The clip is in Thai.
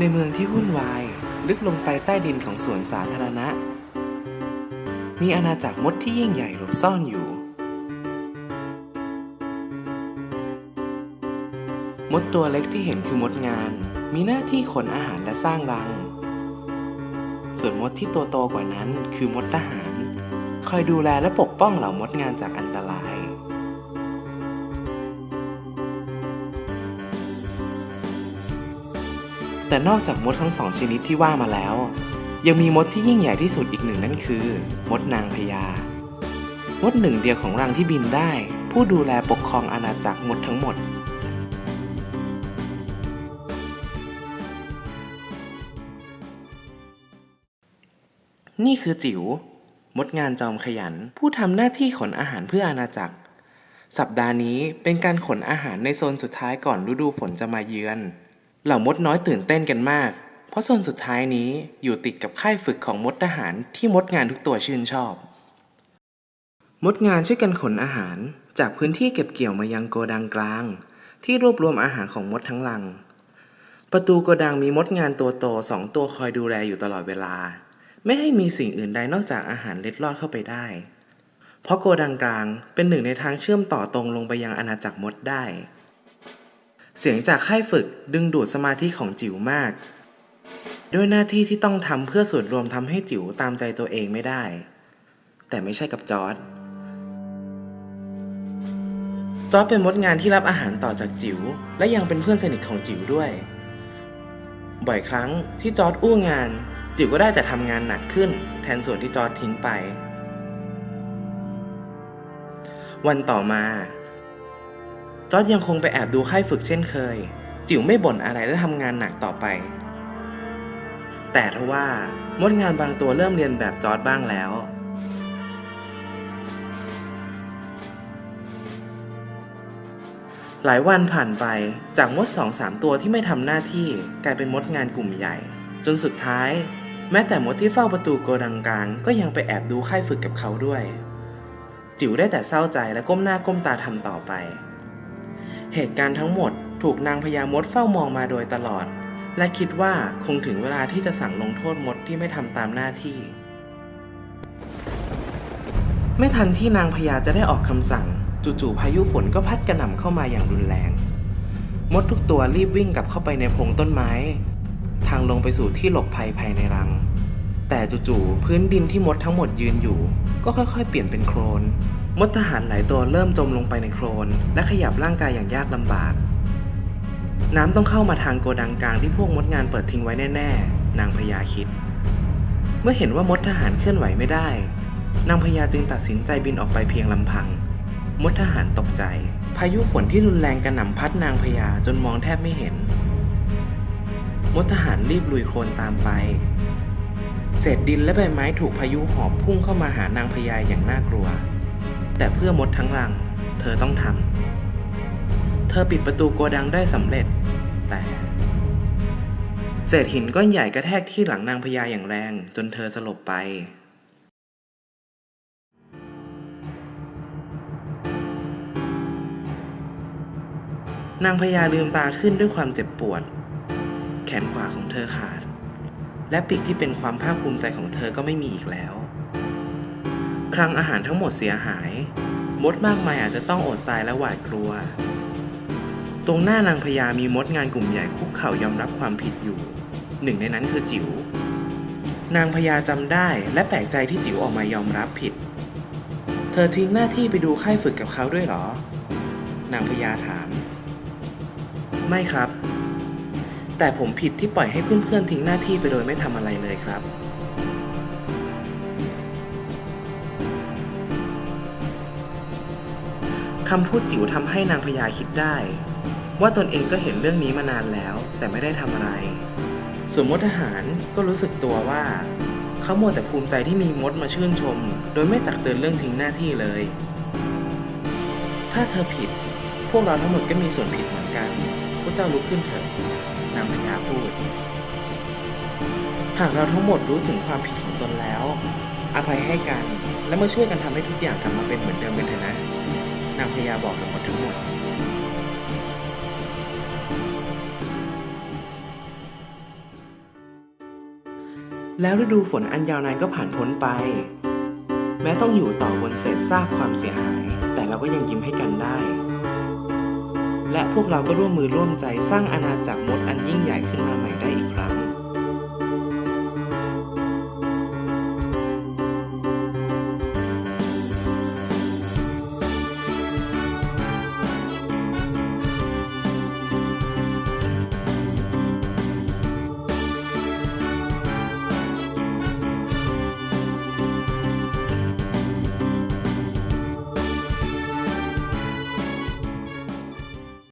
ในเมืองที่วุ่นวาย ลึกลงไปใต้ดินของสวนสาธารณะ มีอาณาจักรมดที่ยิ่งใหญ่หลบซ่อนอยู่ มดตัวเล็กที่เห็นคือมดงาน มีหน้าที่ขนอาหารและสร้างรัง ส่วนมดที่ตัวโตกว่านั้นคือมดทหาร คอยดูแลและปกป้องเหล่ามดงานจากอันตราย แต่นอกจากมดทั้งสองชนิดที่ว่ามาแล้ว ยังมีมดที่ยิ่งใหญ่ที่สุดอีกหนึ่งนั่นคือ มดนางพญามดหนึ่งเดียวของรังที่บินได้ ผู้ดูแลปกครองอาณาจักรมดทั้งหมด นี่คือจิ๋ว มดงานจอมขยัน ผู้ทำหน้าที่ขนอาหารเพื่ออาณาจักร สัปดาห์นี้เป็นการขนอาหารในโซนสุดท้ายก่อนฤดูฝนจะมาเยือน เหล่ามดน้อยตื่นเต้นกันมาก เพราะโซนสุดท้ายนี้อยู่ติดกับค่ายฝึกของมดทหารที่มดงานทุกตัวชื่นชอบ มดงานช่วยกันขนอาหารจากพื้นที่เก็บเกี่ยวมายังโกดังกลาง ที่รวบรวมอาหารของมดทั้งลัง ประตูโกดังมีมดงานตัวโตสองตัวคอยดูแลอยู่ตลอดเวลา ไม่ให้มีสิ่งอื่นใดนอกจากอาหารเล็ดลอดเข้าไปได้ เพราะโกดังกลางเป็นหนึ่งในทางเชื่อมต่อตรงลงไปยังอาณาจักรมดได้ เสียงจากค่ายฝึกดึงดูดสมาธิของจิ๋วมาก ด้วยหน้าที่ที่ต้องทำเพื่อส่วนรวมทำให้จิ๋วตามใจตัวเองไม่ได้ แต่ไม่ใช่กับจอร์ดจอร์ดเป็นมดงานที่รับอาหารต่อจากจิ๋วและยังเป็นเพื่อนสนิทของจิ๋วด้วย บ่อยครั้งที่จอร์ดอู้งาน จิ๋วก็ได้แต่ทำงานหนักขึ้น แทนส่วนที่จอร์ดทิ้งไป วันต่อมา จอร์ดยังคงไปแอบดูค่ายฝึกเช่นเคย จิ๋วไม่บ่นอะไรและทำงานหนักต่อไป แต่ทว่ามดงานบางตัวเริ่มเรียนแบบจอร์ดบ้างแล้ว หลายวันผ่านไปจากมดสองสามตัวที่ไม่ทำหน้าที่กลายเป็นมดงานกลุ่มใหญ่ จนสุดท้าย แม้แต่มดที่เฝ้าประตูโกดังกลางก็ยังไปแอบดูค่ายฝึกกับเขาด้วย จิ๋วได้แต่เศร้าใจและก้มหน้าก้มตาทำต่อไป เหตุการณ์ทั้งหมดถูกนางพญามดเฝ้ามองมาโดยตลอด และคิดว่าคงถึงเวลาที่จะสั่งลงโทษมดที่ไม่ทำตามหน้าที่ ไม่ทันที่นางพญาจะได้ออกคำสั่ง จู่ๆพายุฝนก็พัดกระหน่ำเข้ามาอย่างรุนแรง มดทุกตัวรีบวิ่งกลับเข้าไปในพงต้นไม้ ทางลงไปสู่ที่หลบภัยภายในรัง แต่จู่ๆพื้นดินที่มดทั้งหมดยืนอยู่ ก็ค่อยๆ เปลี่ยนเป็นโคลน มดทหารหลายตัวเริ่มจมลงไปในโคลนและขยับร่างกายอย่างยากลำบาก น้ำต้องเข้ามาทางโกดังกลางที่พวกมดงานเปิดทิ้งไว้แน่ ๆ นางพญาคิด เมื่อเห็นว่ามดทหารเคลื่อนไหวไม่ได้ นางพญาจึงตัดสินใจบินออกไปเพียงลำพัง มดทหารตกใจ พายุฝนที่รุนแรงกระหน่ำพัดนางพญาจนมองแทบไม่เห็น มดทหารรีบลุยโคลนตามไป เศษดินและใบไม้ถูกพายุหอบพุ่งเข้ามาหานางพญาอย่างน่ากลัว แต่เพื่อมดทั้งรัง เธอต้องทำ เธอปิดประตูโกดังได้สำเร็จ แต่ เศษหินก้อนใหญ่กระแทกที่หลังนางพญาอย่างแรง จนเธอสลบไปนางพญาลืมตาขึ้นด้วยความเจ็บปวด แขนขวาของเธอขาด และปีกที่เป็นความภาคภูมิใจของเธอก็ไม่มีอีกแล้ว คลังอาหารทั้งหมดเสียหาย มดมากมายอาจจะต้องอดตายและหวาดกลัว ตรงหน้านางพญามีมดงานกลุ่มใหญ่คุกเข่ายอมรับความผิดอยู่ หนึ่งในนั้นคือจิ๋วนางพญาจำได้และแปลกใจที่จิ๋วออกมายอมรับผิด เธอทิ้งหน้าที่ไปดูค่ายฝึกกับเขาด้วยเหรอ นางพญาถาม ไม่ครับ แต่ผมผิดที่ปล่อยให้เพื่อนๆทิ้งหน้าที่ไปโดยไม่ทำอะไรเลยครับ คำพูดจิ๋วทำให้นางพญาคิดได้ ว่าตนเองก็เห็นเรื่องนี้มานานแล้ว แต่ไม่ได้ทำอะไร ส่วนมดทหารก็รู้สึกตัวว่า เขาโมแต่ภูมิใจที่มีมดมาชื่นชม โดยไม่ตักเตือนเรื่องทิ้งหน้าที่เลย ถ้าเธอผิด พวกเราทั้งหมดก็มีส่วนผิดเหมือนกัน พวกเจ้าลุกขึ้นเถอะนางพญาพูด หากเราทั้งหมดรู้ถึงความผิดของตนแล้ว อภัยให้กันและมาช่วยกันทำให้ทุกอย่างกลับมาเป็นเหมือนเดิมกันเถอะนะ นางพญาบอกกับหมดทั้งหมด แล้วฤดูฝนอันยาวนานก็ผ่านพ้นไป แม้ต้องอยู่ต่อบนเศษซากความเสียหาย แต่เราก็ยังยิ้มให้กันได้ และพวกเราก็ร่วมมือร่วมใจสร้างอาณาจักรมดอันยิ่งใหญ่ขึ้นมาใหม่ได้อีก